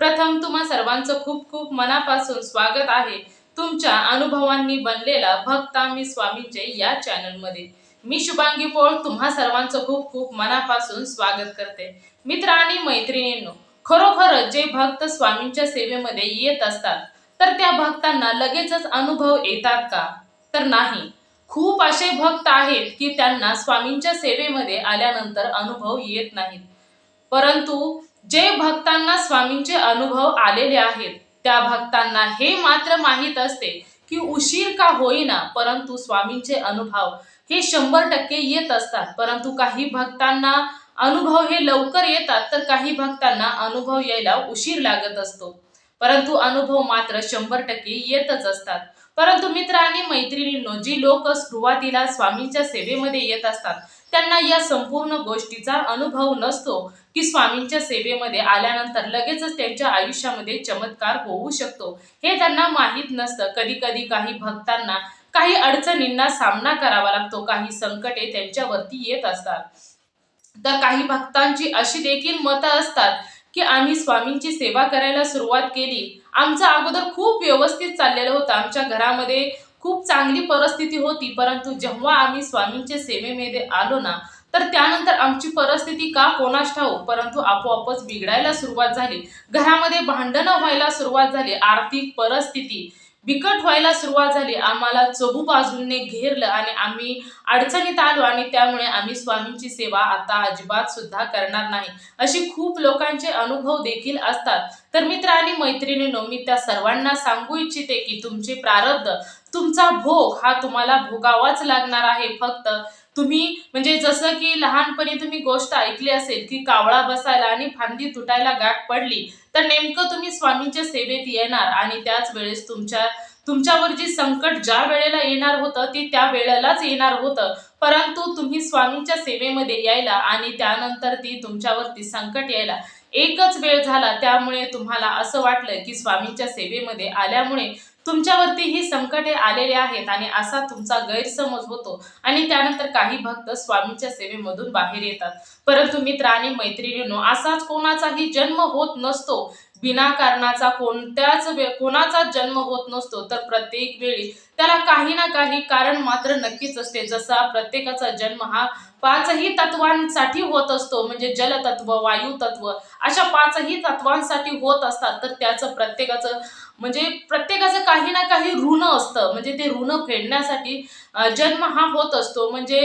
प्रथम तुम्हा सर्वांचं खूप खूप मनापासून स्वागत आहे. तुमच्या अनुभवांनी बनलेला भक्त मी स्वामींचे या चॅनलमध्ये. मी शुभांगी पोळ तुम्हा सर्वांचं खूप खूप मनापासून स्वागत करते. मित्र आणि मैत्रिणींनो खरोखरच जे भक्त स्वामींच्या सेवेमध्ये येत असतात तर त्या भक्तांना लगेचच अनुभव येतात का? तर नाही. खूप असे भक्त आहेत की त्यांना स्वामींच्या सेवेमध्ये आल्यानंतर अनुभव येत नाहीत. परंतु जे भक्तांना स्वामींचे अनुभव आलेले आहेत त्या भक्तांना हे मात्र माहीत असते की उशीर का होईना परंतु स्वामींचे अनुभव हे शंभर टक्के येत असतात. परंतु काही भक्तांना अनुभव हे लवकर येतात तर काही भक्तांना अनुभव यायला उशीर लागत असतो. परंतु अनुभव मात्र शंभर टक्के येतच असतात. परंतु मित्र आणि मैत्रिणींनो जी लोक सुरुवातीला स्वामींच्या सेवेमध्ये येत असतात त्यांना या संपूर्ण गोष्टीचा अनुभव नसतो की स्वामींच्या सेवेमध्ये आल्यानंतर लगेचच त्यांच्या आयुष्यामध्ये चमत्कार होऊ शकतो. हे त्यांना माहीत नसतं. कधी कधी काही भक्तांना काही अडचणींना सामना करावा लागतो. काही संकटे त्यांच्यावरती येत असतात. तर काही भक्तांची अशी देखील मतं असतात की आम्ही स्वामींची सेवा करायला सुरुवात केली. आमचं अगोदर खूप व्यवस्थित चाललेलं होतं. आमच्या घरामध्ये खूप चांगली परिस्थिती होती परंतु जेव्हा आम्ही स्वामींच्या सेवेमध्ये आलो ना तर त्यानंतर आमची परिस्थिती का कोणास ठाऊ परंतु आपोआपच बिघडायला सुरुवात झाली. घरामध्ये भांडणं व्हायला सुरुवात झाली आर्थिक परिस्थिती बिकट व्हायला सुरुवात झाली. आम्हाला चबू बाजूंनी घेरलं आणि आम्ही अडचणीत आलो आणि त्यामुळे आम्ही स्वामींची सेवा आता अजिबात सुद्धा करणार नाही. अशी खूप लोकांचे अनुभव देखील असतात. तर मित्र आणि मैत्रिणींनो मी त्या सर्वांना सांगू इच्छिते की तुमचे प्रारब्ध तुमचा भोग हा तुम्हाला भोगावाच लागणार आहे. फक्त तुम्ही म्हणजे जसं की लहानपणी तुम्ही गोष्ट ऐकली असेल की कावळा बसायला आणि फांदी तुटायला गाठ पडली तर नेमकं तुम्ही स्वामींच्या सेवेत येणार आणि त्याच वेळेस तुमच्या तुमच्यावर जे संकट ज्या वेळेला येणार होतं ते त्या वेळेलाच येणार होतं. परंतु तुम्ही स्वामींच्या सेवेमध्ये यायला आणि त्यानंतर ती तुमच्यावरती संकट यायला एकच वेळ झाला. त्यामुळे तुम्हाला असं वाटलं की स्वामींच्या सेवेमध्ये आल्यामुळे तुमच्यावरती ही संकटे आलेले आहेत आणि असा तुमचा गैरसमज होतो. आणि त्यानंतर काही भक्त स्वामींच्या सेवेमधून बाहेर येतात. परंतु मित्र आणि मैत्रिणींनो असाच कोणाचाही जन्म होत नसतो. विनाकारणाचा कोणत्याच वे कोणाचा जन्म होत नसतो. तर प्रत्येक वेळी त्याला काही ना काही कारण मात्र नक्कीच असते. जसा प्रत्येकाचा जन्म हा पाचही तत्वांसाठी होत असतो म्हणजे जलतत्व वायू तत्व अशा पाचही तत्वांसाठी होत असतात. तर त्याचं प्रत्येकाचं म्हणजे प्रत्येकाचं काही ना काही ऋण असतं. म्हणजे ते ऋण फेडण्यासाठी जन्म हा होत असतो. म्हणजे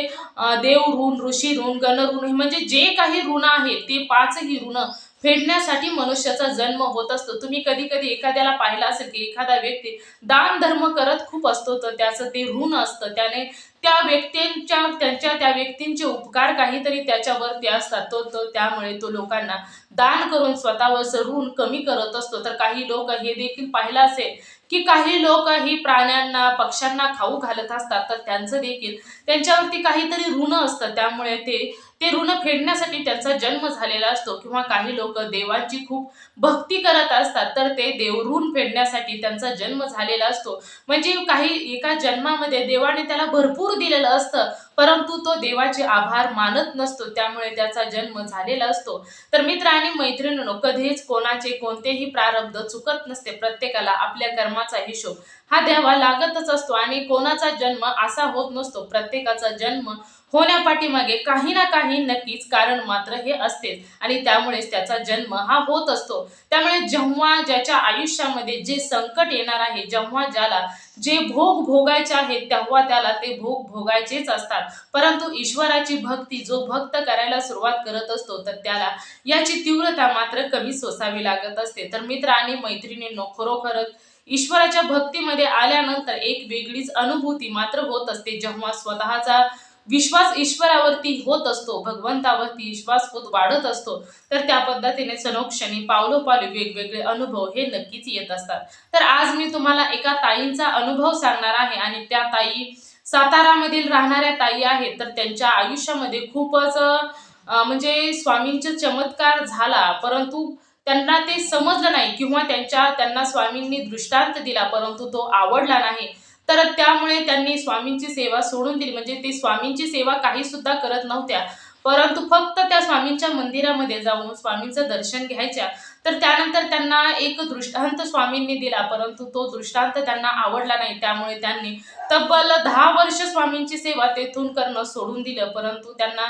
देव ऋण ऋषी ऋण गणऋण म्हणजे जे काही ऋण आहे ते पाचही ऋण फेडण्यासाठी मनुष्याचा जन्म होत असतो. तुम्ही कधी कधी एखाद्याला पाहिलं असेल की एखादा व्यक्ती दान धर्म करत खूप असतो तर त्याचं ते ऋण असतं. त्याने त्या व्यक्तींच्या त्यांच्या त्या व्यक्तींचे उपकार काहीतरी त्याच्यावरती असतात. तो तो त्यामुळे तो लोकांना दान करून स्वतःवरचं ऋण कमी करत असतो. तर काही लोक हे देखील पाहिलं असेल की काही लोक ही प्राण्यांना पक्ष्यांना खाऊ घालत असतात. तर त्यांचं देखील त्यांच्यावरती काहीतरी ऋण असतं. त्यामुळे ते ते ऋण फेडण्यासाठी त्यांचा जन्म झालेला असतो किंवा काही लोक देवांची खूप भक्ती करत असतात. तर ते देव ऋण फेडण्यासाठी त्यांचा जन्म झालेला असतो. म्हणजे काही एका जन्मामध्ये देवाने त्याला भरपूर दिलेलं असतं. परंतु तो देवाचे आभार मानत नसतो. त्यामुळे त्याचा जन्म झालेला असतो. तर मित्र आणि मैत्रिणींनो कधीच कोणाचे कोणतेही प्रारब्ध चुकत नसते. प्रत्येकाला आपल्या कर्माचा हिशोब हा द्यावा लागतच असतो आणि कोणाचा जन्म असा होत नसतो. प्रत्येकाचा जन्म होण्यापाठीमागे काही ना काही नक्कीच कारण मात्र हे असतेच. आणि त्यामुळेच त्याचा जन्म हा होत असतो. त्यामुळे जेव्हा ज्याच्या आयुष्यामध्ये जे संकट येणार आहे जेव्हा ज्याला जे भोग भोगायचे आहेत तेव्हा त्याला ते भोग भोगायचेच असतात. परंतु ईश्वराची भक्ती जो भक्त करायला सुरुवात करत असतो तर त्याला याची तीव्रता मात्र कमी सोसावी लागत असते. तर मित्र आणि मैत्रिणींनो खरोखरच ईश्वराच्या भक्तीमध्ये आल्यानंतर एक वेगळीच अनुभूती मात्र होत असते जेव्हा स्वतःचा विश्वास ईश्वरावरती होत असतो भगवंतावरती विश्वास होत वाढत असतो तर त्या पद्धतीने सनोक्षणी पावलोपावली वेगवेगळे अनुभव हे नक्कीच येत असतात. तर आज मी तुम्हाला एका ताईंचा अनुभव सांगणार आहे आणि त्या ताई सातारामधील राहणाऱ्या ताई आहेत तर त्यांच्या आयुष्यामध्ये खूपच म्हणजे स्वामींचा चमत्कार झाला परंतु त्यांना ते समजलं नाही किंवा त्यांच्या त्यांना स्वामींनी दृष्टांत दिला परंतु तो आवडला नाही. तर त्यामुळे त्यांनी स्वामींची सेवा सोडून दिली. म्हणजे ते स्वामींची सेवा काही सुद्धा करत नव्हत्या. परंतु फक्त त्या स्वामींच्या मंदिरामध्ये जाऊन स्वामींचं दर्शन घ्यायच्या. तर त्यानंतर त्यांना एक दृष्टांत स्वामींनी दिला परंतु तो दृष्टांत त्यांना आवडला नाही. त्यामुळे त्यांनी तब्बल दहा वर्ष स्वामींची सेवा तेथून करणं सोडून दिलं. परंतु त्यांना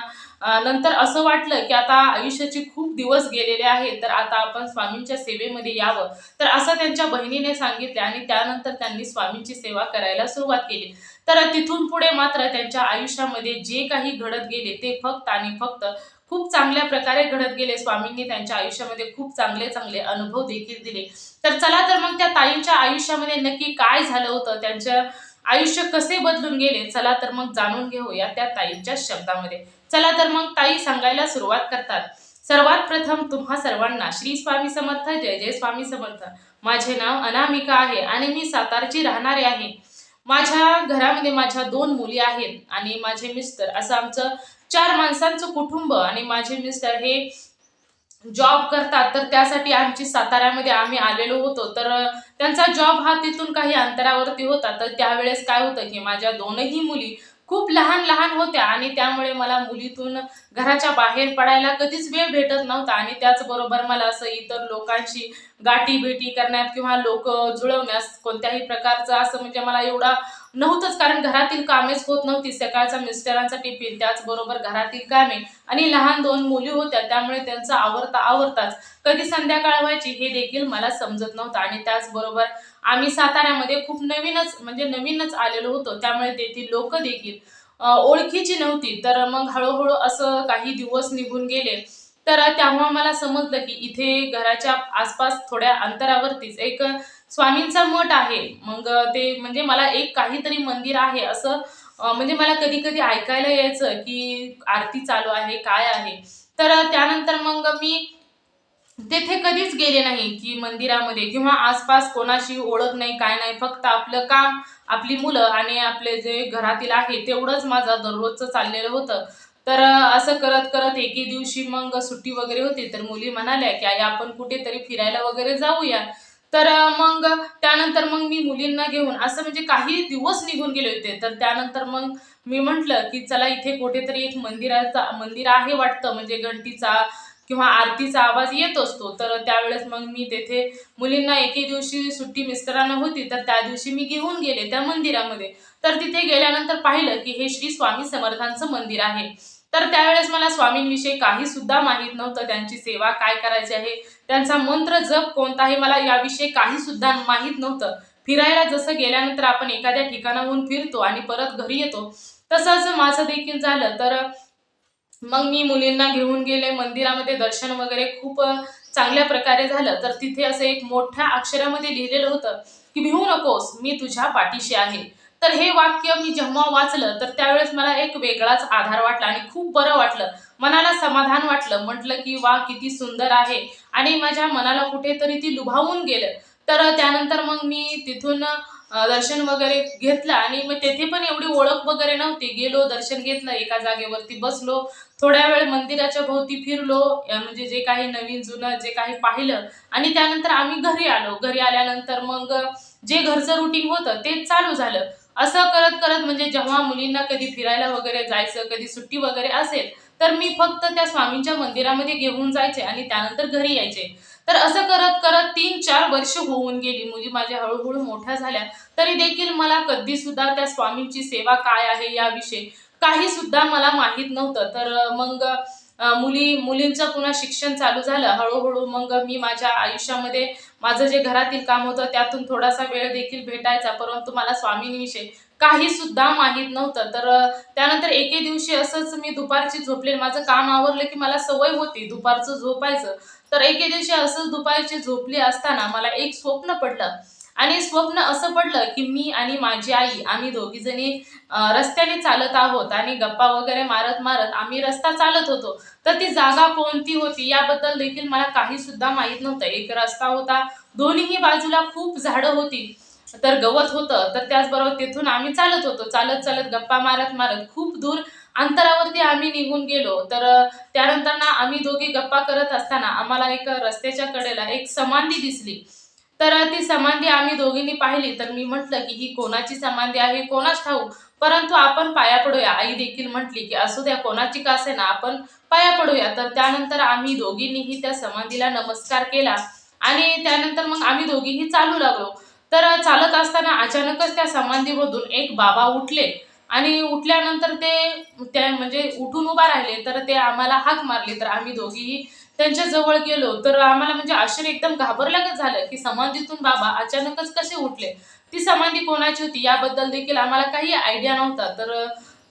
नंतर असं वाटलं की आता आयुष्याचे खूप दिवस गेलेले आहेत तर आता आपण स्वामींच्या सेवेमध्ये यावं. तर असं त्यांच्या बहिणीने सांगितले आणि त्यानंतर त्यांनी स्वामींची सेवा करायला सुरुवात केली. तर तिथून पुढे मात्र त्यांच्या आयुष्यामध्ये जे काही घडत गेले ते फक्त आणि फक्त खूप चांगल्या प्रकारे घडत गेले. स्वामींनी त्यांच्या आयुष्यामध्ये खूप चांगले चांगले अनुभव देखील दिले. तर चला तर मग त्या ताईंच्या आयुष्यामध्ये नक्की काय झालं होतं? त्यांच्या आयुष्य कसे बदलून गेले? चला तर मग जाणून घेऊया त्या ताईंच्या शब्दामध्ये. चला तर मग ताई सांगायला सुरुवात करतात. सर्वात प्रथम तुम्हा सर्वांना श्री स्वामी समर्थ जय जय स्वामी समर्थ. माझे नाव अनामिका आहे आणि मी सातारची राहणारे आहे. माझ्या घरामध्ये माझ्या दोन मुली आहेत आणि माझे मिस्टर असं आमचं चार माणसांचं कुटुंब आणि माझे मिस्टर हे जॉब करतात तर त्यासाठी आमची साताऱ्यामध्ये आम्ही आलेलो होतो. तर त्यांचा जॉब हा तिथून काही अंतरावरती होता. तर त्यावेळेस काय होतं की माझ्या दोनही मुली खूप लहान लहान होत्या आणि त्यामुळे मला मुलीतून घराच्या बाहेर पडायला कधीच वेळ भेटत नव्हता. आणि त्याचबरोबर मला असं इतर लोकांशी गाठी भेटी करण्यात किंवा लोक जुळवण्यास कोणत्याही प्रकारचं असं म्हणजे मला एवढा नव्हतंच कारण घरातील कामेच होत नव्हती. सकाळचा मिस्टरांचा टिफिन त्याचबरोबर घरातील कामे आणि लहान दोन मुली होत्या त्यामुळे त्यांचा आवरता आवरताच कधी संध्याकाळ व्हायची हे देखील मला समजत नव्हतं. आणि त्याचबरोबर आम्ही साताऱ्यामध्ये खूप नवीनच म्हणजे नवीनच आलेलो होतो. त्यामुळे तेथील लोक देखील ओळखीची नव्हती. तर मग हळूहळू असं काही दिवस निघून गेले. तर तेव्हा मला समजलं की इथे घराच्या आसपास थोड्या अंतरावरतीच एक स्वामींचा मठ आहे. मग ते म्हणजे मला एक काहीतरी मंदिर आहे असं म्हणजे मला कधी कधी ऐकायला यायचं की आरती चालू आहे काय आहे. तर त्यानंतर मग मी तेथे कधीच गेले नाही की मंदिरामध्ये किंवा आसपास कोणाशी ओळख नाही काय नाही. फक्त आपलं काम आपली मुलं आणि आपले जे घरातील आहे तेवढंच माझं दररोजचं चाललेलं होतं. तर असं करत करत एके दिवशी मग सुट्टी वगैरे होती. तर मुली म्हणाल्या की आई आपण कुठेतरी फिरायला वगैरे जाऊया. तर मग त्यानंतर मग मी मुलींना घेऊन असं म्हणजे काही दिवस निघून गेले होते. तर त्यानंतर मग मी म्हटलं की चला इथे कुठेतरी एक मंदिराचा मंदिर आहे वाटतं. म्हणजे घंटीचा किंवा आरतीचा आवाज येत असतो. तर त्यावेळेस मग मी तेथे मुलींना एके दिवशी सुट्टी मिस्टरांना होती. तर त्या दिवशी मी घेऊन गेले त्या मंदिरामध्ये. तर तिथे गेल्यानंतर पाहिलं की हे श्री स्वामी समर्थांचं मंदिर आहे. तर त्यावेळेस मला स्वामींविषयी काही सुद्धा माहीत नव्हतं. त्यांची सेवा काय करायची आहे? त्यांचा मंत्र जप कोणता आहे मला याविषयी काही सुद्धा माहीत नव्हतं. फिरायला जसं गेल्यानंतर आपण एखाद्या ठिकाणाहून फिरतो आणि परत घरी येतो तसंच माझं देखील झालं. तर मग मी मुलींना घेऊन गेले. मंदिरामध्ये दर्शन वगैरे खूप चांगल्या प्रकारे झालं. तर तिथे असं एक मोठ्या अक्षरामध्ये लिहिलेलं होतं की भिवू नकोस मी तुझ्या पाठीशी आहे. तर हे वाक्य मी जेव्हा वाचलं तर त्यावेळेस मला एक वेगळाच आधार वाटला आणि खूप बरं वाटलं. मनाला समाधान वाटलं. म्हटलं की वा किती सुंदर आहे. आणि माझ्या मनाला कुठेतरी ती लुभावून गेलं. तर त्यानंतर मग मी तिथून दर्शन वगैरे घेतलं आणि मग तेथे पण एवढी ओळख वगैरे नव्हती. गेलो दर्शन घेतलं एका जागेवरती बसलो. थोड्या वेळ मंदिराच्या भोवती फिरलो म्हणजे जे काही नवीन जुनं जे काही पाहिलं. आणि त्यानंतर आम्ही घरी आलो. घरी आल्यानंतर मग जे घरचं रुटीन होतं ते चालू झालं. असं करत करत म्हणजे जेव्हा मुलींना कधी फिरायला वगैरे जायचं कधी सुट्टी वगैरे असेल तर मी फक्त त्या स्वामींच्या मंदिरामध्ये घेऊन जायचे आणि त्यानंतर घरी यायचे. तर असं करत करत तीन चार वर्ष होऊन गेली. मुली माझ्या हळूहळू मोठ्या झाल्या. तरी देखील मला कधी सुद्धा त्या स्वामींची सेवा काय आहे याविषयी काही सुद्धा मला माहीत नव्हतं. तर मग मुली मुलींचं पुन्हा शिक्षण चालू झालं. हळूहळू मग मी माझ्या आयुष्यामध्ये माझं जे घरातील काम होतं त्यातून थोडासा वेळ देखील भेटायचा. परंतु मला स्वामींविषयी काही सुद्धा माहीत नव्हतं. तर त्यानंतर एके दिवशी असंच मी दुपारची झोपले माझं काम आवरलं की मला सवय होती दुपारचं झोपायचं. तर एके दिवशी असंच दुपारची झोपली असताना मला एक स्वप्न पडलं. आणि स्वप्न असं पडलं की मी आणि माझी आई आम्ही दोघी जणी रस्त्याने चालत आहोत आणि गप्पा वगैरे मारत मारत आम्ही रस्ता चालत होतो. तर ती जागा कोणती होती याबद्दल देखील मला काही सुद्धा माहीत नव्हतं. एक रस्ता होता दोन्हीही बाजूला खूप झाडं होती. तर गवत होतं तर त्याचबरोबर तिथून आम्ही चालत होतो. चालत चालत गप्पा मारत मारत खूप दूर अंतरावरती आम्ही निघून गेलो. तर त्यानंतर ना आम्ही दोघी गप्पा करत असताना आम्हाला एक रस्त्याच्या कडेला एक समाधी दिसली. तर ती समाधी आम्ही दोघींनी पाहिली. तर मी म्हटलं की ही कोणाची समाधी आहे? कोणाच ठाऊ परंतु आपण पाया पडूया. आई देखील म्हटली की असू द्या कोणाची का असे ना आपण पाया पडूया. तर त्यानंतर आम्ही दोघींनीही त्या समाधीला नमस्कार केला आणि त्यानंतर मग आम्ही दोघीही चालू लागलो. तर चालत असताना अचानकच त्या समाधीमधून एक बाबा उठले आणि उठल्यानंतर ते त्या म्हणजे उठून उभा राहिले तर ते आम्हाला हाक मारली. तर आम्ही दोघीही त्यांच्या जवळ गेलो. तर आम्हाला म्हणजे आश्चर्य एकदम घाबरल्यागत झालं की समाधीतून बाबा अचानकच कसे उठले? ती समाधी कोणाची होती याबद्दल देखील आम्हाला काही आयडिया नव्हता. तर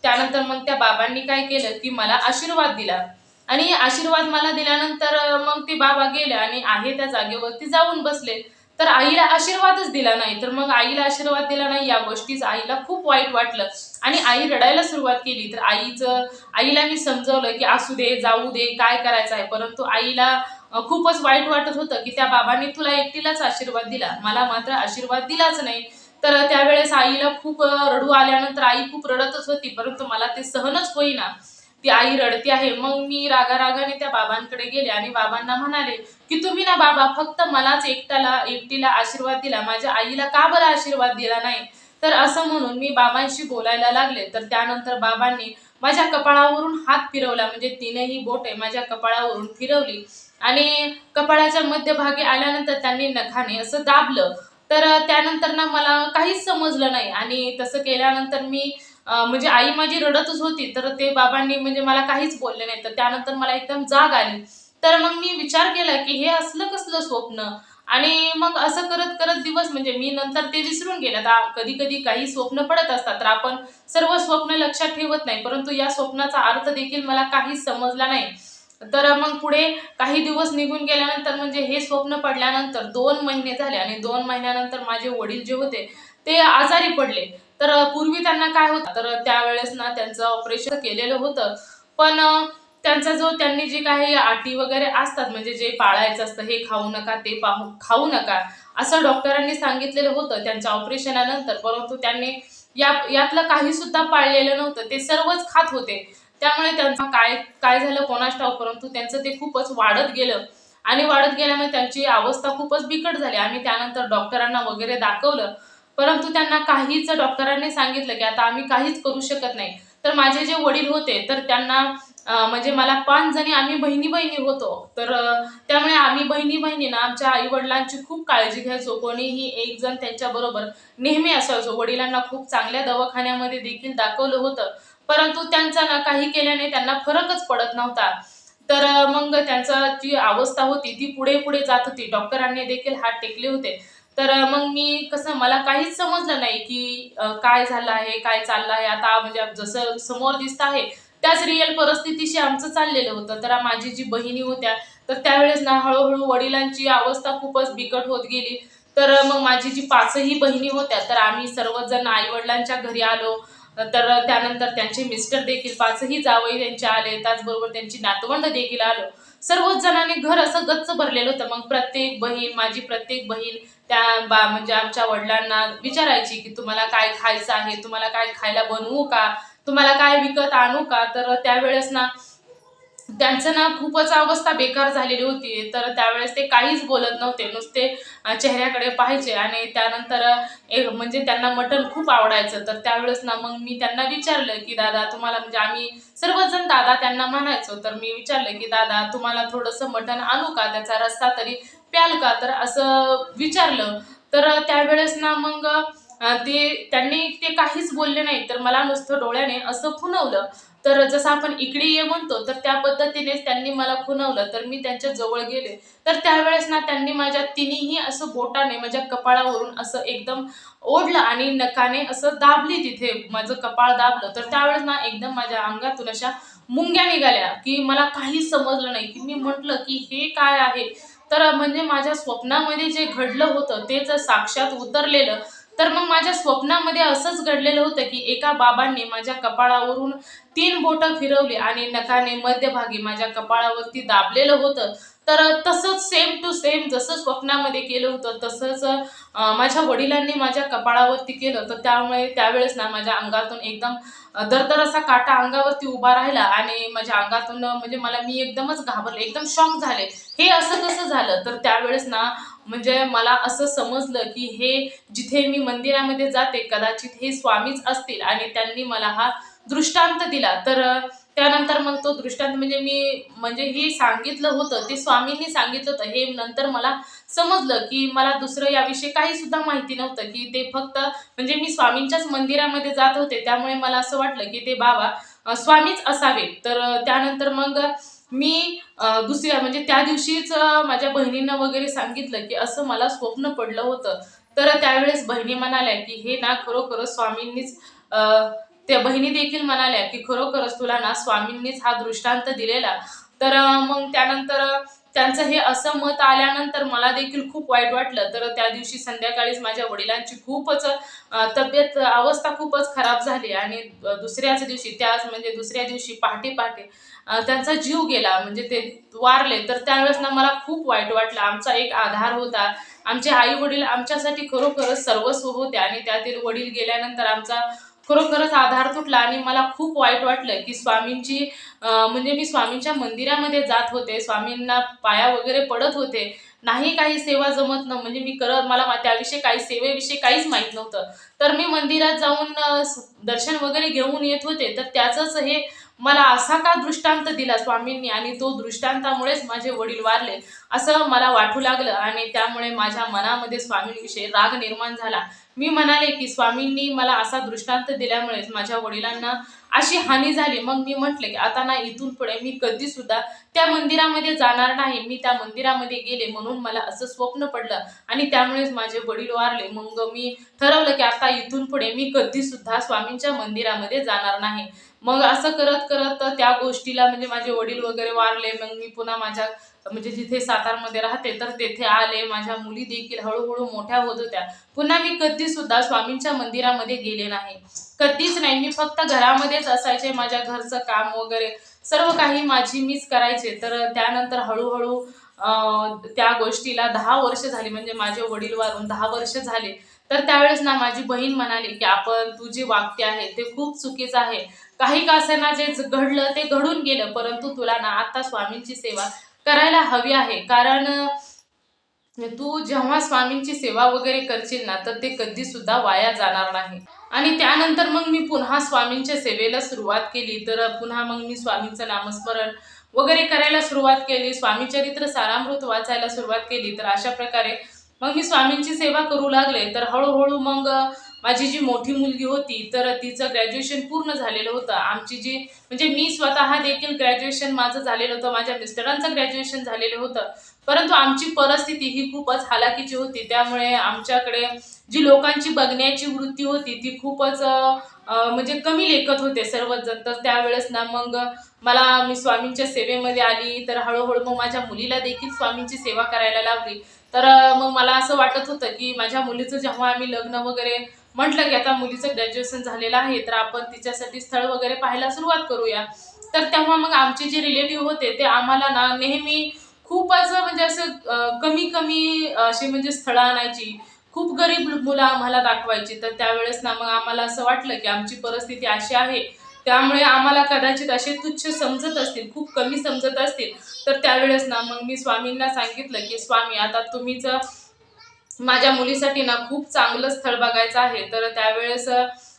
त्यानंतर मग त्या बाबांनी काय केलं की मला आशीर्वाद दिला. आणि आशीर्वाद मला दिल्यानंतर मग ते बाबा गेले आणि आहे त्या जागेवरती जाऊन बसले. तर आईला आशीर्वादच दिला नाही. तर मग आईला आशीर्वाद दिला नाही. या गोष्टीच आईला खूप वाईट वाटलं. आणि आई रडायला सुरुवात केली. तर आईचं आईला मी समजवलं की असू दे जाऊ दे काय करायचं आहे? परंतु आईला खूपच वाईट वाटत होतं की त्या बाबांनी तुला एकटीलाच आशीर्वाद दिला. मला मात्र आशीर्वाद दिलाच नाही. तर त्यावेळेस आईला खूप रडू आल्यानंतर आई खूप रडतच होती. परंतु मला ते सहनच होईना. ती आई रडती आहे. मग मी रागारागाने त्या बाबांकडे गेले आणि बाबांना म्हणाले की तुम्ही ना बाबा फक्त मलाच एकट्याला एकटीला आशीर्वाद दिला. माझ्या आईला का बरं आशीर्वाद दिला नाही? तर असं म्हणून मी बाबांशी बोलायला लागले. तर त्यानंतर बाबांनी माझ्या कपाळावरून हात फिरवला. म्हणजे तीनही बोटे माझ्या कपाळावरून फिरवली. आणि कपाळाच्या मध्यभागी आल्यानंतर त्यांनी नखाने असं दाबलं. तर त्यानंतर ना मला काहीच समजलं नाही. आणि तसं केल्यानंतर मी म्हणजे आई माझी रडतच होती तर ते बाबांनी म्हणजे मला काहीच बोलले नाही. तर त्यानंतर मला एकदम जाग आली. तर मग मी विचार केला की हे असलं कसलं स्वप्न? आणि मग असं करत करत दिवस म्हणजे मी नंतर ते विसरून गेले. आता कधी कधी काही स्वप्न पडत असतात तर आपण सर्व स्वप्न लक्षात ठेवत नाही. परंतु या स्वप्नाचा अर्थ देखील मला काहीच समजला नाही. तर मग पुढे काही दिवस निघून गेल्यानंतर म्हणजे हे स्वप्न पडल्यानंतर दोन महिने झाले. आणि दोन महिन्यानंतर माझे वडील जे होते ते आजारी पडले. तर पूर्वी त्यांना काय होतं तर त्यावेळेस ना त्यांचं ऑपरेशन केलेलं होतं. पण त्यांचा जो त्यांनी जे काही अटी वगैरे असतात म्हणजे जे पाळायचं असतं हे खाऊ नका ते पाहू खाऊ नका असं डॉक्टरांनी सांगितलेलं होतं त्यांच्या ऑपरेशनानंतर परंतु त्यांनी या यातलं काही सुद्धा पाळलेलं नव्हतं. ते सर्वच खात होते. त्यामुळे त्यांचं काय काय झालं कोणास ठाव परंतु त्यांचं ते खूपच वाढत गेलं. आणि वाढत गेल्यामुळे त्यांची अवस्था खूपच बिकट झाली. आम्ही त्यानंतर डॉक्टरांना वगैरे दाखवलं. परंतु त्यांना काहीच डॉक्टरांनी सांगितलं की आता आम्ही काहीच करू शकत नाही. तर माझे जे वडील होते तर त्यांना म्हणजे मला पाच जणी आम्ही बहिणी बहिणी होतो. तर त्यामुळे आम्ही बहिणी बहिणींना आमच्या आई वडिलांची खूप काळजी घ्यायचो. कोणीही एक जण त्यांच्याबरोबर नेहमी असायचो. वडिलांना खूप चांगल्या दवाखान्यामध्ये देखील दाखवलं होतं. परंतु त्यांचा ना काही केल्याने त्यांना फरकच पडत नव्हता. तर मग त्यांचा जी अवस्था होती ती पुढे पुढे जात होती. डॉक्टरांनी देखील हात टेकले होते. तर मग मी कसं मला काहीच समजलं नाही की काय झालं आहे काय चाललं आहे. आता म्हणजे जसं समोर दिसत आहे त्याच रिअल परिस्थितीशी आमचं चाललेलं होतं. तर माझी जी बहिणी होत्या तर त्यावेळेस ना हळूहळू वडिलांची अवस्था खूपच बिकट होत गेली. तर मग माझी जी पाचही बहिणी होत्या तर आम्ही सर्वजण आई वडिलांच्या घरी आलो. तर त्यानंतर त्यांचे मिस्टर देखील पाचही जावई त्यांचे आले. त्याचबरोबर त्यांची नातवंड देखील आलो. सर्वच जणांनी घर असं गच्च भरलेलं होतं. मग प्रत्येक बहीण माझी प्रत्येक बहीण त्या बा म्हणजे आमच्या वडिलांना विचारायची की तुम्हाला काय खायचं आहे? तुम्हाला काय खायला बनवू का? तुम्हाला काय विकत आणू का? तर त्यावेळेस ना त्यांचं ना खूपच अवस्था बेकार झालेली होती. तर त्यावेळेस ते काहीच बोलत नव्हते. नुसते चेहऱ्याकडे पाहायचे आणि त्यानंतर एक म्हणजे त्यांना मटण खूप आवडायचं. तर त्यावेळेस ना मग मी त्यांना विचारलं की दादा तुम्हाला म्हणजे आम्ही सर्वजण दादा त्यांना म्हणायचो. तर मी विचारलं की दादा तुम्हाला थोडंसं मटण आणू का? त्याचा रस्ता तरी प्याल का? तर असं विचारलं. तर त्यावेळेस ना मग ते त्यांनी ते काहीच बोलले नाही. तर मला नुसतं डोळ्याने असं खुनवलं तर जसं आपण इकडे ये म्हणतो तर त्या पद्धतीनेच त्यांनी मला खुणवलं. तर मी त्यांच्या जवळ गेले. तर त्यावेळेस ना त्यांनी माझ्या तिन्ही असं बोटाने माझ्या कपाळावरून असं एकदम ओढलं आणि नकाने असं दाबली तिथे माझं कपाळ दाबलं. तर त्यावेळेस ना एकदम माझ्या अंगातून अशा मुंग्या निघाल्या की मला काहीच समजलं नाही. की मी म्हटलं की हे काय आहे? तर म्हणजे माझ्या स्वप्नामध्ये जे घडलं होतं तेच साक्षात उतरलेलं तर मग माझ्या स्वप्नामध्ये असंच घडलेलं होतं की एका बाबांनी माझ्या कपाळावरून तीन बोटं फिरवली आणि नखाने मध्यभागी माझ्या कपाळावरती दाबलेलं होतं. तर तसंच सेम टू सेम जसं स्वप्नामध्ये केलं होतं तसंच माझ्या वडिलांनी माझ्या कपाळावरती केलं. तर त्यामुळे त्यावेळेस ना माझ्या अंगातून एकदम दरदर असा काटा अंगावरती उभा राहिला आणि माझ्या अंगातून म्हणजे मला मी एकदमच घाबरले एकदम शॉक झाले. हे असं कसं झालं? तर त्यावेळेस ना म्हणजे मला असं समजलं की हे जिथे मी मंदिरामध्ये जाते कदाचित हे स्वामीच असतील आणि त्यांनी मला हा दृष्टांत दिला. तर त्यानंतर मग तो दृष्टांत म्हणजे मी म्हणजे हे सांगितलं होतं ते स्वामींनी सांगितलं होतं. हे नंतर मला समजलं की मला दुसरं याविषयी काही सुद्धा माहिती नव्हतं की ते फक्त म्हणजे मी स्वामींच्याच मंदिरामध्ये जात होते. त्यामुळे मला असं वाटलं की ते बाबा स्वामीच असावे. तर त्यानंतर मग मी दुसऱ्या म्हणजे त्या दिवशीच माझ्या बहिणींना वगैरे सांगितलं की असं मला स्वप्न पडलं होतं. तर त्यावेळेस बहिणी म्हणाल्या की हे ना खरोखरच स्वामींनीच त्या बहिणी देखील म्हणाल्या की खरोखरच तुला ना स्वामींनीच हा दृष्टांत दिलेला. तर मग त्यानंतर त्यांचं हे असं मत आल्यानंतर मला देखील खूप वाईट वाटलं. तर त्या दिवशी संध्याकाळीच माझ्या वडिलांची खूपच तब्येत अवस्था खूपच खराब झाली आणि दुसऱ्याच दिवशी त्याच म्हणजे दुसऱ्या दिवशी पहाटे पहाटे त्यांचा जीव गेला. म्हणजे ते वारले. तर त्यावेळेस ना मला खूप वाईट वाटलं. आमचा एक आधार होता. आमचे आई वडील आमच्यासाठी खरोखरच सर्वस्व होते आणि त्यातील वडील गेल्यानंतर आमचा खरोखरच आधार तुटला आणि मला खूप वाईट वाटलं की स्वामींची म्हणजे मी स्वामींच्या मंदिरामध्ये जात होते स्वामींना पाया वगैरे पडत होते. नाही काही सेवा जमत न म्हणजे मी करत मला त्याविषयी काही सेवेविषयी काहीच माहीत नव्हतं. तर मी मंदिरात जाऊन दर्शन वगैरे घेऊन येत होते. तर त्याचंच हे मला असा का दृष्टांत दिला स्वामींनी आणि तो दृष्टांतामुळेच माझे वडील वारले असं मला वाटू लागलं आणि त्यामुळे माझ्या मनामध्ये स्वामींविषयी राग निर्माण झाला. मी म्हणाले की स्वामींनी मला असा दृष्टांत दिल्यामुळेच माझ्या वडिलांना अशी हानी झाली. मग मी म्हटले की आता ना इथून पुढे मी कधी सुद्धा त्या मंदिरामध्ये जाणार नाही. मी त्या मंदिरामध्ये गेले म्हणून मला असं स्वप्न पडलं आणि त्यामुळेच माझे वडील वारले. मग मी ठरवलं की आता इथून पुढे मी कधी सुद्धा स्वामींच्या मंदिरामध्ये जाणार नाही. मग असं करत करत त्या गोष्टीला म्हणजे माझे वडील वगैरे वारले. मग मी पुन्हा माझ्या म्हणजे जिथे सातारमध्ये राहते तर तेथे आले. माझ्या मुली देखील हळूहळू मोठ्या होत होत्या. पुन्हा मी कधी सुद्धा स्वामींच्या मंदिरामध्ये गेले नाही. कधीच नाही. मी फक्त घरामध्येच असायचे. माझ्या घरचं काम वगैरे सर्व काही माझी मीच करायचे. तर त्यानंतर हळूहळू त्या गोष्टीला दहा वर्ष झाली. म्हणजे माझे वडील वारून दहा वर्ष झाले. तर त्यावेळेस ना माझी बहीण म्हणाली की आपण तू जे वाक्य आहे ते खूप चुकीचं आहे. काही का जे घडलं ते घडून गेलं. परंतु तुला ना आता स्वामींची सेवा करायला हवी आहे. कारण तू जेव्हा स्वामींची सेवा वगैरे करशील ना तर ते कधी सुद्धा वाया जाणार नाही. आणि त्यानंतर मग मी पुन्हा स्वामींच्या सेवेला सुरुवात केली. तर पुन्हा मग मी स्वामींचं नामस्मरण वगैरे करायला सुरुवात केली. स्वामी चरित्र सारामृत वाचायला सुरुवात केली. तर अशा प्रकारे मग मी स्वामींची सेवा करू लागले. तर हळूहळू मग माझी जी मोठी मुलगी होती तर तिचं ग्रॅज्युएशन पूर्ण झालेलं होतं. आमची जी म्हणजे मी स्वतः देखील ग्रॅज्युएशन माझं झालेलं होतं. माझ्या मिस्टरांचं ग्रॅज्युएशन झालेलं होतं. परंतु आमची परिस्थिती ही खूपच हालाकीची होती. त्यामुळे आमच्याकडे जी लोकांची बघण्याची वृत्ती होती ती खूपच म्हणजे कमी लेखत होते सर्वच जण तर त्यावेळेस ना मग मला मी स्वामींच्या सेवेमध्ये आली. तर हळूहळू मग माझ्या मुलीला देखील स्वामींची सेवा करायला लावली. तर मग मला असं वाटत होतं की माझ्या मुलीचं जेव्हा आम्ही लग्न वगैरे म्हटलं की आता मुलीचं ग्रॅज्युएशन झालेलं आहे तर आपण तिच्यासाठी स्थळ वगैरे पाहायला सुरुवात करूया. तर तेव्हा मग आमचे जे रिलेटिव्ह होते ते आम्हाला ना नेहमी खूपच म्हणजे असं कमी कमी असे म्हणजे स्थळं आणायची. खूप गरीब मुलं आम्हाला दाखवायची. तर त्यावेळेस ना मग आम्हाला असं वाटलं की आमची परिस्थिती अशी आहे. त्यामुळे आम्हाला कदाचित असे तुच्छ समजत असतील खूप कमी समजत असतील. तर त्यावेळेस ना मग मी स्वामींना सांगितलं की स्वामी आता तुम्हीच माझ्या मुलीसाठी ना खूप चांगलं स्थळ बघायचं आहे. तर त्यावेळेस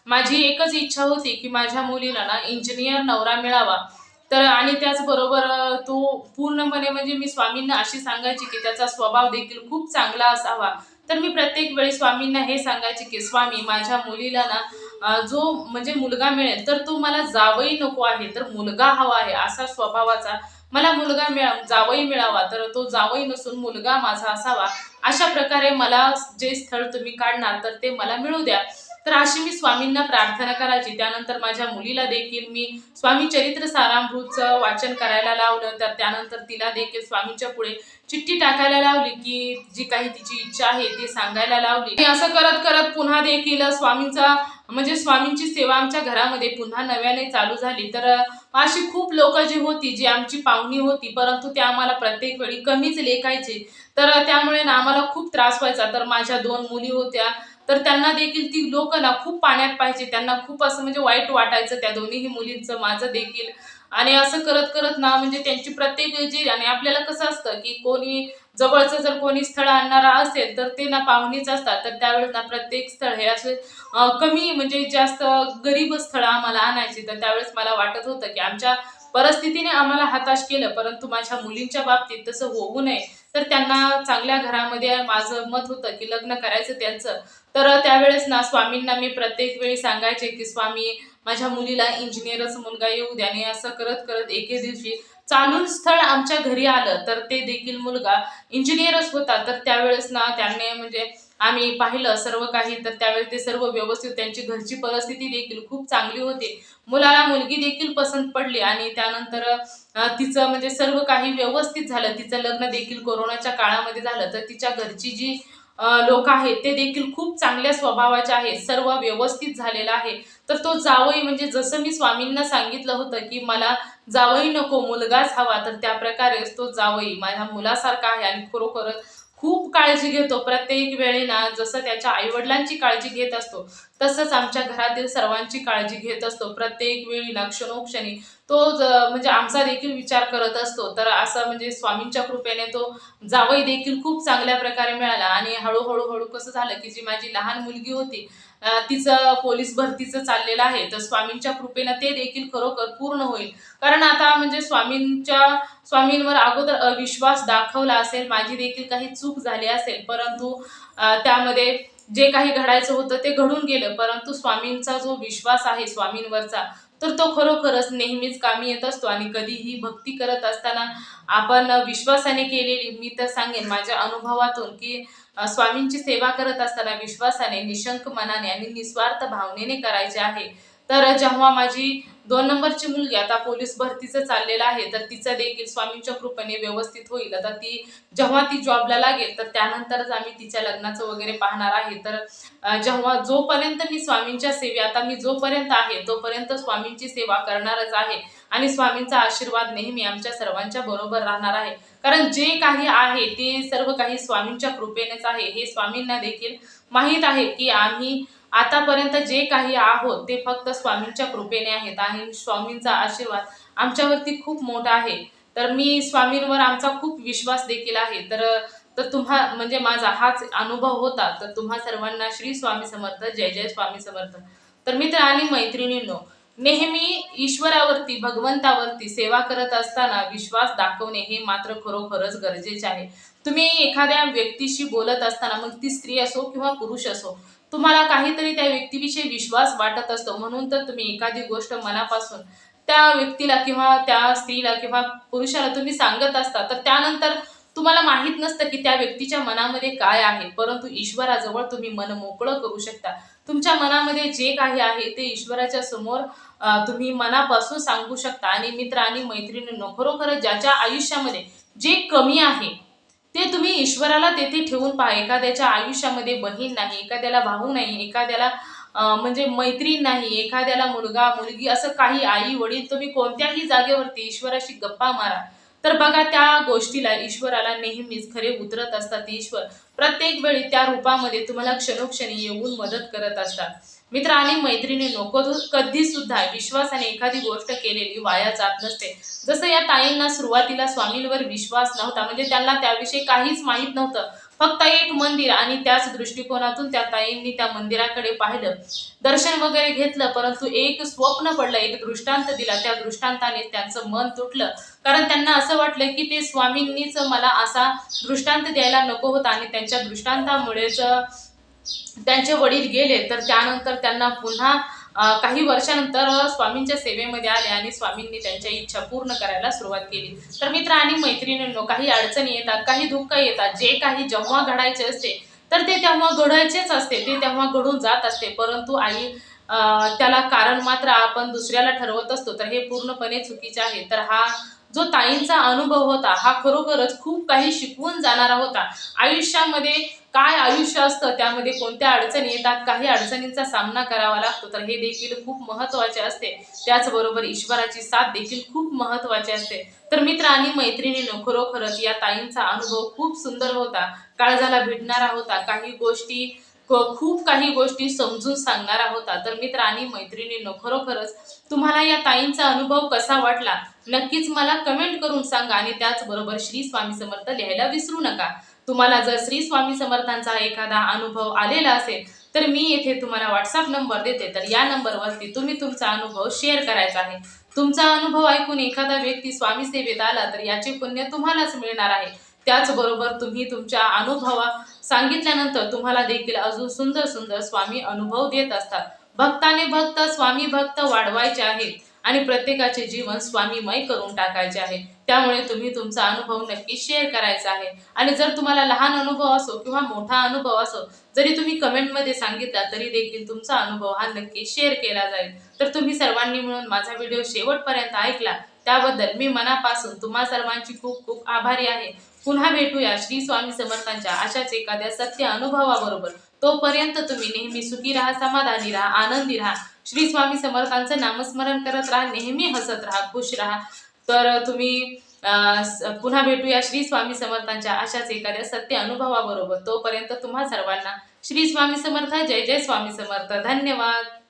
माझी एकच इच्छा होती की माझ्या मुलीला ना इंजिनियर नवरा मिळावा. तर आणि त्याचबरोबर तो पूर्णपणे म्हणजे मी स्वामींना अशी सांगायची की त्याचा स्वभाव देखील खूप चांगला असावा. तर मी प्रत्येक वेळी स्वामींना हे सांगायचे की स्वामी माझ्या मुलीला ना जो म्हणजे मुलगा मिळेल तर तो मला जावई नको आहे तर मुलगा हवा आहे असा स्वभावाचा मला मुलगा मिळा जावई मिळावा तर तो जावई नसून मुलगा माझा असावा. अशा प्रकारे मला जे स्थळ तुम्ही काढणार तर ते मला मिळू द्या. तर अशी मी स्वामींना प्रार्थना करायची. त्यानंतर माझ्या मुलीला देखील मी स्वामी चरित्र सारामृतचं वाचन करायला लावलं. तर त्यानंतर तिला देखील स्वामींच्या पुढे चिठ्ठी टाकायला लावली की जी काही तिची इच्छा आहे ती सांगायला लावली. आणि असं करत करत पुन्हा देखील स्वामींचा म्हणजे स्वामींची सेवा आमच्या घरामध्ये पुन्हा नव्याने चालू झाली. तर अशी खूप लोक जी होती जी आमची पाहुणी होती परंतु ते आम्हाला प्रत्येक वेळी कमीच लेखायचे. तर त्यामुळे ना आम्हाला खूप त्रास व्हायचा. तर माझ्या दोन मुली होत्या. तर त्यांना देखील ती लोक ना खूप पाण्यात पाहिजे. त्यांना खूप असं म्हणजे वाईट वाटायचं त्या दोन्हीही मुलींचं माझं देखील. आणि असं करत करत ना म्हणजे त्यांची प्रत्येक जी आणि आपल्याला कसं असतं की कोणी जवळचं जर कोणी स्थळ आणणारा असेल तर ते ना पाहुणीच असतात. तर त्यावेळेस ना प्रत्येक स्थळ हे असे कमी म्हणजे जास्त गरीब स्थळ आम्हाला आणायची. तर त्यावेळेस मला वाटत होतं की आमच्या परिस्थितीने आम्हाला हताश केलं. परंतु माझ्या मुलींच्या बाबतीत तसं होऊ नये. तर त्यांना चांगल्या घरामध्ये माझं मत होतं की लग्न करायचं त्यांचं. तर त्यावेळेस ना स्वामींना मी प्रत्येक वेळी सांगायचे की स्वामी माझ्या मुलीला इंजिनियरच मुलगा येऊ द्या आणि असं करत करत एके दिवशी चालून स्थळ आमच्या घरी आलं तर ते देखील मुलगा इंजिनियरच होता. तर त्यावेळेस ना त्यांनी म्हणजे आम्ही पाहिलं सर्व काही तर त्यावेळेस ते सर्व व्यवस्थित त्यांची घरची परिस्थिती देखील खूप चांगली होती. मुलाला मुलगी देखील पसंत पडली आणि त्यानंतर तिचं म्हणजे सर्व काही व्यवस्थित झालं. तिचं लग्न देखील कोरोनाच्या काळामध्ये झालं. तर तिच्या घरची जी लोक आहेत ते देखील खूप चांगल्या स्वभावाचे आहेत. सर्व व्यवस्थित झालेला आहे. तर तो जावई म्हणजे जसं मी स्वामींना सांगितलं होतं की मला जावई नको मुलगाच हवा. तर त्या प्रकारेच तो जावई माझ्या मुलासारखा आहे आणि खरोखरच खूप काळजी घेतो. प्रत्येक वेळी ना जसं त्याच्या आईवडिलांची काळजी घेत असतो तसंच आमच्या घरातील सर्वांची काळजी घेत असतो. प्रत्येक वेळी ना क्षणोक्षणी तो ज- म्हणजे आमचा देखील विचार करत असतो. तर असं म्हणजे स्वामींच्या कृपेने तो जावई देखील खूप चांगल्या प्रकारे मिळाला. आणि हळूहळू हळू कसं झालं की जी माझी लहान मुलगी होती तिचं पोलीस भरतीचं चाललेलं आहे. तर स्वामींच्या कृपेनं ते देखील खरोखर पूर्ण होईल. कारण आता म्हणजे स्वामींच्या स्वामींवर अगोदर अविश्वास दाखवला असेल माझी देखील काही चूक झाली असेल परंतु त्यामध्ये जे काही घडायचं होतं ते घडून गेलं. परंतु स्वामींचा जो विश्वास आहे स्वामींवरचा तर तो खरोखरच नेहमीच कामी येत असतो आणि कधीही भक्ती करत असताना आपण विश्वासाने केलेली मी तर सांगेन माझ्या अनुभवातून की स्वामींची सेवा करत असताना विश्वासाने निशंक मनाने आणि निस्वार्थ भावनेने करायचे आहे. तर जेव्हा माझी दोन नंबरची मुलगी आता पोलीस भरतीचं चाललेलं आहे तर तिचं देखील स्वामींच्या कृपेने व्यवस्थित होईल. आता ती जेव्हा ती जॉबला लागेल तर त्यानंतरच आम्ही तिच्या लग्नाचं वगैरे पाहणार आहे. तर जेव्हा जोपर्यंत मी स्वामींच्या सेवे आता मी जोपर्यंत आहे तोपर्यंत स्वामींची सेवा करणारच आहे. आणि स्वामींचा आशीर्वाद नेहमी आमच्या सर्वांच्या बरोबर राहणार आहे. कारण जे काही आहे ते सर्व काही स्वामींच्या कृपेनेच आहे. हे स्वामींना देखील माहीत आहे की आम्ही आतापर्यंत जे काही आहोत ते फक्त स्वामींच्या कृपेने आहेत आणि स्वामींचा आशीर्वाद आमच्यावरती खूप मोठा आहे. तर मी स्वामींवर आमचा खूप विश्वास देखील आहे. तर तर तुम्हा म्हणजे माझा हाच अनुभव होता. तर तुम्हा सर्वांना श्री स्वामी समर्थ जय जय स्वामी समर्थ. तर मित्र आणि मैत्रिणींनो नेहमी ईश्वरावरती भगवंतावरती सेवा करत असताना विश्वास दाखवणे हे मात्र खरोखरच गरजेचे आहे. तुम्ही एखाद्या व्यक्तीशी बोलत असताना मग ती स्त्री असो किंवा पुरुष असो तुम्हाला काहीतरी त्या व्यक्तीविषयी विश्वास वाटत असतो. म्हणून तर तुम्ही एखादी गोष्ट मनापासून त्या व्यक्तीला किंवा त्या स्त्रीला किंवा पुरुषाला तुम्ही सांगत असता तर त्यानंतर तुम्हाला माहीत नसतं की त्या व्यक्तीच्या मनामध्ये काय आहे. परंतु ईश्वराजवळ तुम्ही मन मोकळं करू शकता. तुमच्या मनामध्ये जे काही आहे ते ईश्वराच्या समोर तुम्ही मनापासून सांगू शकता. आणि मित्र आणि मैत्रिणींनो खरोखर ज्याच्या आयुष्यामध्ये जे कमी आहे ते तुम्ही ईश्वराला तेथे ठेवून पहा. एखाद्याच्या आयुष्यामध्ये बहीण नाही एखाद्याला भाऊ नाही एखाद्याला म्हणजे मैत्रीण नाही एखाद्याला मुलगा मुलगी असं काही आई वडील तुम्ही कोणत्याही जागेवरती ईश्वराशी गप्पा मारा. तर बघा त्या गोष्टीला ईश्वराला नेहमीच खरे उतरत असतात. ईश्वर प्रत्येक वेळी त्या रूपामध्ये तुम्हाला क्षणोक्षणी येऊन मदत करत असतात. मित्र आणि मैत्रिणी नको कधी सुद्धा विश्वासाने एखादी गोष्ट केलेली वाया जात नसते. जसं या ताईंना सुरुवातीला स्वामींवर विश्वास नव्हता म्हणजे त्यांना त्याविषयी काहीच माहीत नव्हतं. फक्त एक मंदिर आणि त्याच दृष्टिकोनातून त्या ताईंनी त्या मंदिराकडे पाहिलं. दर्शन वगैरे घेतलं परंतु एक स्वप्न पडलं एक दृष्टांत दिला. त्या दृष्टांताने त्यांचं मन तुटलं. कारण त्यांना असं वाटलं की ते स्वामींनीच मला असा दृष्टांत द्यायला नको होता आणि त्यांच्या दृष्टांतामुळेच त्यांचे वडील गेले तर त्यानंतर त्यांना पुन्हा काही वर्षानंतर स्वामींच्या सेवेमध्ये आले आणि स्वामींनी त्यांच्या इच्छा पूर्ण करायला सुरुवात केली. तर मित्र आणि मैत्रिणींनो काही अडचणी येतात काही दुःख येतात जे काही जेव्हा घडायचे असते तर ते तेव्हा घडायचेच असते ते तेव्हा घडून जात असते. परंतु आई त्याला कारण मात्र आपण दुसऱ्याला ठरवत असतो तर हे पूर्णपणे चुकीचे आहे. तर हा जो ताईंचा अनुभव होता हा खरोखरच खूप काही शिकवून जाणारा होता. आयुष्यामध्ये काय आयुष्य असतं त्यामध्ये कोणत्या अडचणी येतात काही अडचणींचा सामना करावा लागतो तर हे देखील खूप महत्त्वाचे असते. त्याचबरोबर ईश्वराची साथ देखील खूप महत्त्वाची असते. तर मित्र आणि मैत्रिणीनं खरोखरच या ताईंचा अनुभव खूप सुंदर होता. काळजाला भिडणारा होता. काही गोष्टी खूप काही गोष्टी समजून सांगणार आहोत. तर मित्र आणि मैत्रिणींनो खरोखरच तुम्हाला या ताईंचा अनुभव कसा वाटला? नक्कीच मला कमेंट करून सांगा आणि त्याचबरोबर श्री स्वामी समर्थ लिहायला विसरू नका. तुम्हाला जर श्री स्वामी समर्थांचा एखादा अनुभव आलेला असेल तर मी येथे तुम्हाला व्हॉट्सअप नंबर देते. तर या नंबरवरती तुम्ही तुमचा अनुभव शेअर करायचा आहे. तुमचा अनुभव ऐकून एखादा व्यक्ती स्वामी सेवेत आला तर याचे पुण्य तुम्हालाच मिळणार आहे. त्याचबरोबर तुम्ही तुमच्या अनुभवा सांगितल्यानंतर तुम्हाला देखील अजून सुंदर सुंदर स्वामी अनुभव देत असतात. भक्ताने भक्त स्वामी भक्त वाढवायचे आहेत आणि प्रत्येकाचे जीवन स्वामीमय करून टाकायचे आहे. त्यामुळे तुम्ही तुमचा अनुभव नक्की शेअर करायचा आहे. आणि जर तुम्हाला लहान अनुभव असो किंवा मोठा अनुभव असो जरी तुम्ही कमेंटमध्ये सांगितला तरी देखील तुमचा अनुभव हा नक्की शेअर केला जाईल. तर तुम्ही सर्वांनी मिळून माझा व्हिडिओ शेवटपर्यंत ऐकला. त्याबद्दल मी मनापासून तुम्हा सर्वांची खूप खूप आभारी आहे. पुन्हा भेटूया श्री स्वामी समर्थांच्या अशाच एखाद्या सत्य अनुभवाबरोबर. तोपर्यंत तुम्ही नेहमी सुखी राहा समाधानी राहा आनंदी राहा. श्री स्वामी समर्थांचं नामस्मरण करत राहा नेहमी हसत राहा खुश राहा. तर तुम्ही स- पुन्हा भेटूया श्री स्वामी समर्थांच्या अशाच एखाद्या सत्य अनुभवाबरोबर. तोपर्यंत तुम्हा सर्वांना श्री स्वामी समर्थ जय जय स्वामी समर्थ. धन्यवाद.